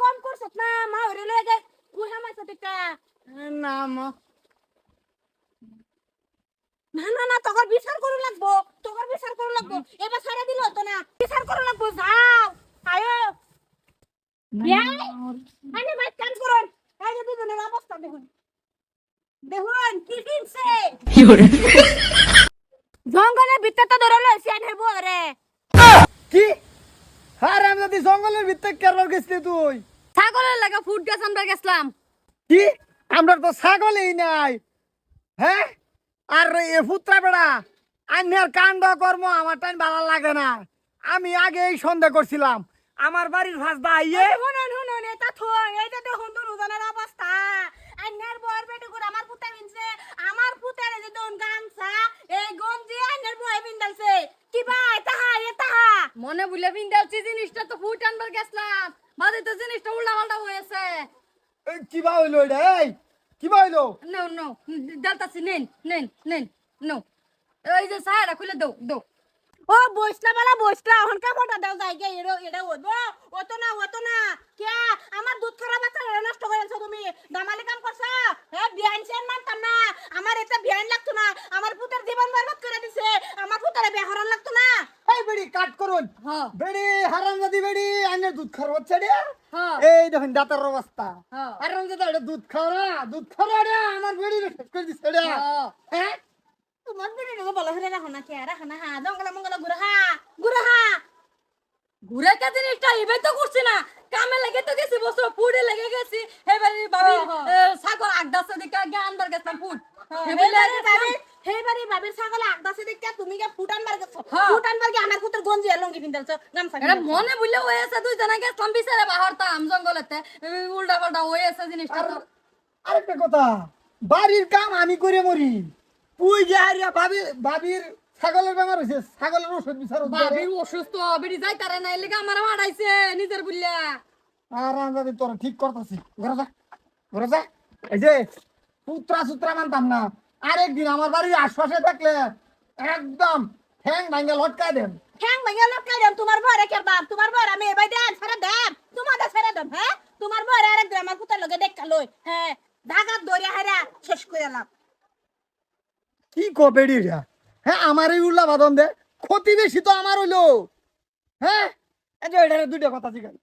কম করছত না না লাগবো লাগবো না লাগবো কাম করুন এই যে দুজনের অবস্থা দেখুন। দেখুন কি কিনছে জঙ্গলের ভিতরটা ধরে লইছি আনে বরে কি? আরে আমি যদি জঙ্গলের ভিতরে গেছিলি তুই? ছাগলের লাগা গাছ আমরা গেছলাম। কি? আমরা তো ছাগলই নাই। হ্যাঁ? আর এ পুত্রা বেড়া আন্যার কাণ্ড কর্ম আমার টাইম ভালো লাগে না। আমি আগে এই সন্দেহ করছিলাম। আমার বাড়ির ফাঁসদা আইয়ে শুনুন শুনুন এটা থো এইটা দেখুন দুজনের অবস্থা আন্যার বর বেটে করে আমার পুতে বিনছে আমার পুতের যে দন গামছা এই গঞ্জি আন্যার বয় বিন্দালছে কি ভাই তাহা এ তাহা বুলে ফিন্দালছি জিনিসটা তো ফুট আনবার গেছলাম। বাদে তো জিনিসটা উল্টা পাল্টা হয়েছে এই, কিবা হইল এটা? এই কিবা হইল? নো নো ডালতাছি নেন নেন নেন নো। এই যে সাহারা খুলে দাও দাও ও বসলা বালা বসলা হন কা ফটো দাও যাই গে এড়ো এটা ওদো অত না অত না। কে? আমার দুধ খারাপ আছে নষ্ট করেছ তুমি। দামালি কাম করছ? হে বিয়ান সেন মানতাম না। আমার এটা বিয়ান লাগতো না। আমার পুতের জীবন বরবাদ করে দিছে। আমার পুতের বেহরন লাগতো না। করুন। হ্যাঁ। বেড়ি বেড়ি আইনের দুধ খাওয়ার হ্যাঁ। এই দেখুন দাঁতের অবস্থা। হ্যাঁ। এটা দুধ খাও না দুধ আমার বেড়ি শেষ করে দিচ্ছে রে। হ্যাঁ। তোমার বেড়ে নেব বলো হরে রাখো না কে রাখো না হা জঙ্গলা মঙ্গলা ঘুরে কে জিনিসটা এবে তো করছি না। কামে লেগে তো গেছি বছর ফুডে লেগে গেছি। এবারে হ্যাঁ, সাগর আগদাছে দিকে আগে আনবার গেছলাম ফুড হেবারে বাবির বাবির ছাগলে আগদাছে দেখতে তুমি কে ফুটান গেছো? হ্যাঁ। ফুটান বার কি আমার পুতের গঞ্জি আর লঙ্গি গামছা এটা মনে বুঝলে হয়েছে তুই জানা গেছলাম বিচারে বাহরতাম জঙ্গলেতে। উল্টা পাল্টা হয়েছে জিনিসটা আর তো আরেকটা কথা বাড়ির কাম আমি করে মরি। তুই যে হারিয়া ভাবি ভাবির ছাগলের বেমার হয়েছে ছাগলের ওষুধ বিচার বাবির অসুস্থ বেড়ি যাই তারে নাই লেগে আমার মারাইছে নিজের আর আমি তোর ঠিক করতেছি। ঘরে যা ঘরে যা। এই যে পুত্রা সুত্রা মানতাম না। আরেকদিন আমার বাড়ির আশপাশে থাকলে একদম ঠ্যাং ভাঙ্গে লটকায় দেন। হ্যাং ভাইয়া লোক কাইরাম তোমার বরে কে বাপ? তোমার বর আমি এবাই দেন সারা দেন তোমাদের সারা দেন হ্যাঁ? তোমার বরে আরেক দিন আমার পুতের লগে দেখা লই হ্যাঁ? ধাগাত দরিয়া হারা শেষ করে এলাম। কি কো বেড়িরা হ্যাঁ আমার এই উল্লা বাদন দে। ক্ষতি বেশি তো আমার হইল। হ্যাঁ? এই যে এটারে দুইটা কথা জিগাই।